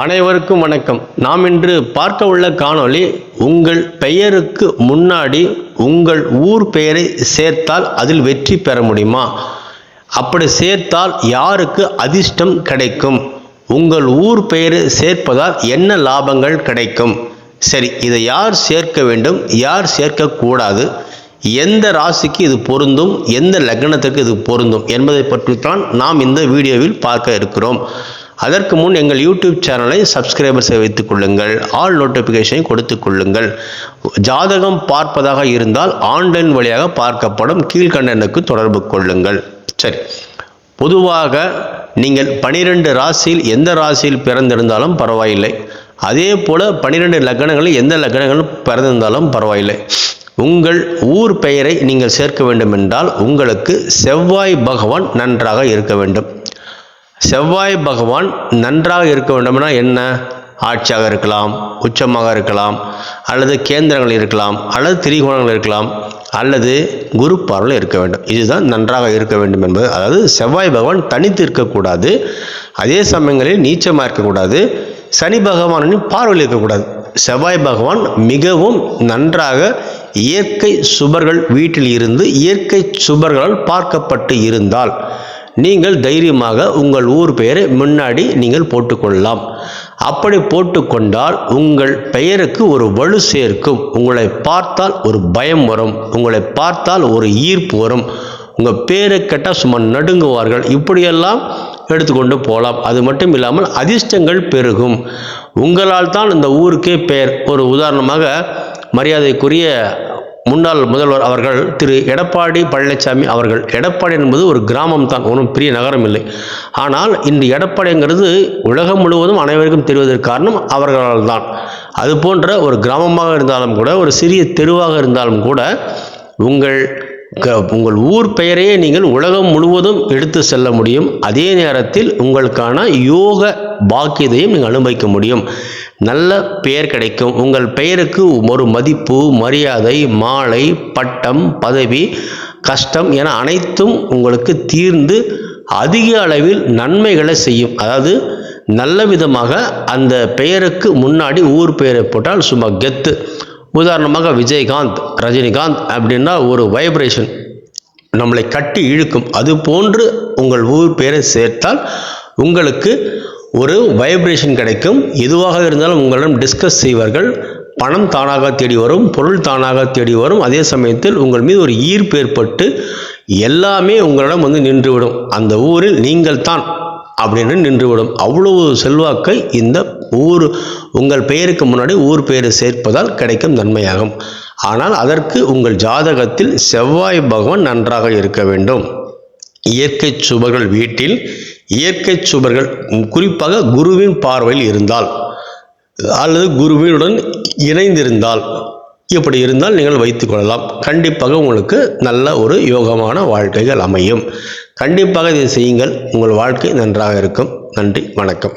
அனைவருக்கும் வணக்கம். நாம் இன்று பார்க்க உள்ள காணொளி உங்கள் பெயருக்கு முன்னாடி உங்கள் ஊர் பெயரை சேர்த்தால் அதில் வெற்றி பெற முடியுமா? அப்படி சேர்த்தால் யாருக்கு அதிர்ஷ்டம் கிடைக்கும்? உங்கள் ஊர் பெயரை சேர்ப்பதால் என்ன லாபங்கள் கிடைக்கும்? சரி இதை யார் சேர்க்க வேண்டும்? யார் சேர்க்கக்கூடாது? எந்த ராசிக்கு இது பொருந்தும்? எந்த லக்னத்துக்கு இது பொருந்தும்? என்பதை பற்றித்தான் நாம் இந்த வீடியோவில் பார்க்க இருக்கிறோம். அதற்கு முன் எங்கள் யூடியூப் சேனலை சப்ஸ்கிரைபர் செய்து வைத்துக் கொள்ளுங்கள். ஆல் நோட்டிஃபிகேஷனை கொடுத்துக் கொள்ளுங்கள். ஜாதகம் பார்ப்பதாக இருந்தால் ஆன்லைன் வழியாக பார்க்கப்படும் கீழ்கண்டனுக்கு தொடர்பு கொள்ளுங்கள். சரி. பொதுவாக நீங்கள் பனிரெண்டு ராசியில் எந்த ராசியில் பிறந்திருந்தாலும் பரவாயில்லை. அதே போல பனிரெண்டு லக்னங்களில் எந்த லக்னங்களும் பிறந்திருந்தாலும் பரவாயில்லை. உங்கள் ஊர் பெயரை நீங்கள் சேர்க்க வேண்டும் என்றால் உங்களுக்கு செவ்வாய் பகவான் நன்றாக இருக்க வேண்டும். செவ்வாய் பகவான் நன்றாக இருக்க வேண்டும்னா என்ன? ஆட்சியாக இருக்கலாம் உச்சமாக இருக்கலாம் அல்லது கேந்திரங்கள் இருக்கலாம் அல்லது திரிகோணங்கள் இருக்கலாம் அல்லது குரு பார்வையில் இருக்க வேண்டும். இதுதான் நன்றாக இருக்க வேண்டும் என்பது. அதாவது செவ்வாய் பகவான் தனித்து இருக்கக்கூடாது. அதே சமயங்களில் நீச்சமாக இருக்கக்கூடாது. சனி பகவானின் பார்வையில் இருக்கக்கூடாது. செவ்வாய் பகவான் மிகவும் நன்றாக இயற்கை சுபர்கள் வீட்டில் இருந்து இயற்கை சுபர்களால் பார்க்கப்பட்டு இருந்தால் நீங்கள் தைரியமாக உங்கள் ஊர் பெயரை முன்னாடி நீங்கள் போட்டுக்கொள்ளலாம். அப்படி போட்டுக்கொண்டால் உங்கள் பெயருக்கு ஒரு வலு சேர்க்கும். உங்களை பார்த்தால் ஒரு பயம் வரும். உங்களை பார்த்தால் ஒரு ஈர்ப்பு வரும். உங்கள் பேரை கேட்டால் சும்மா நடுங்குவார்கள். இப்படியெல்லாம் எடுத்துக்கொண்டு போகலாம். அது மட்டும் இல்லாமல் அதிர்ஷ்டங்கள் பெருகும். உங்களால் தான் இந்த ஊருக்கே பெயர். ஒரு உதாரணமாக மரியாதைக்குரிய முன்னாள் முதல்வர் அவர்கள் திரு எடப்பாடி பழனிசாமி அவர்கள். எடப்பாடி என்பது ஒரு கிராமம் தான் ஒன்றும் பெரிய நகரம் இல்லை. ஆனால் இந்த எடப்பாடிங்கிறது உலகம் முழுவதும் அனைவருக்கும் தெரிவதற்கு காரணம் அவர்களால் தான். அது போன்ற ஒரு கிராமமாக இருந்தாலும் கூட ஒரு சிறிய தெருவாக இருந்தாலும் கூட உங்கள் உங்கள் ஊர் பெயரையே நீங்கள் உலகம் முழுவதும் எடுத்து செல்ல முடியும். அதே நேரத்தில் உங்களுக்கான யோக பாக்கியத்தையும் நீங்கள் அனுபவிக்க முடியும். நல்ல பெயர் கிடைக்கும். உங்கள் பெயருக்கு ஒரு மதிப்பு மரியாதை மாலை பட்டம் பதவி கஷ்டம் என அனைத்தும் உங்களுக்கு தீர்ந்து அதிக அளவில் நன்மைகளை செய்யும். அதாவது நல்ல விதமாக அந்த பெயருக்கு முன்னாடி ஊர் பெயரை போட்டால் சும்மா கெத்து. உதாரணமாக விஜயகாந்த் ரஜினிகாந்த் அப்படின்னா ஒரு வைப்ரேஷன் நம்மளை கட்டி இழுக்கும். அது போன்று உங்கள் ஊர் பெயரை சேர்த்தால் உங்களுக்கு ஒரு வைப்ரேஷன் கிடைக்கும். எதுவாக இருந்தாலும் உங்களிடம் டிஸ்கஸ் செய்வார்கள். பணம் தானாக தேடி வரும் பொருள் தானாக தேடி வரும். அதே சமயத்தில் உங்கள் மீது ஒரு ஈர்ப்பு ஏற்பட்டு எல்லாமே உங்களிடம் வந்து நின்றுவிடும். அந்த ஊரில் நீங்கள் தான் அப்படின்னு நின்றுவிடும். அவ்வளவு செல்வாக்கை இந்த ஊர் உங்கள் பெயருக்கு முன்னாடி ஊர் பெயரை சேர்ப்பதால் கிடைக்கும் நன்மையாகும். ஆனால் அதற்கு உங்கள் ஜாதகத்தில் செவ்வாய் பகவான் நன்றாக இருக்க வேண்டும். இயற்கை சுபர்கள் வீட்டில் இயற்கை சுபர்கள் குறிப்பாக குருவின் பார்வையில் இருந்தால் அல்லது குருவினுடன் இணைந்திருந்தால் இப்படி இருந்தால் நீங்கள் வைத்துக்கொள்ளலாம் கண்டிப்பாக உங்களுக்கு நல்ல ஒரு யோகமான வாழ்க்கைகள் அமையும். கண்டிப்பாக இதை செய்யுங்கள். உங்கள் வாழ்க்கை நன்றாக இருக்கும். நன்றி. வணக்கம்.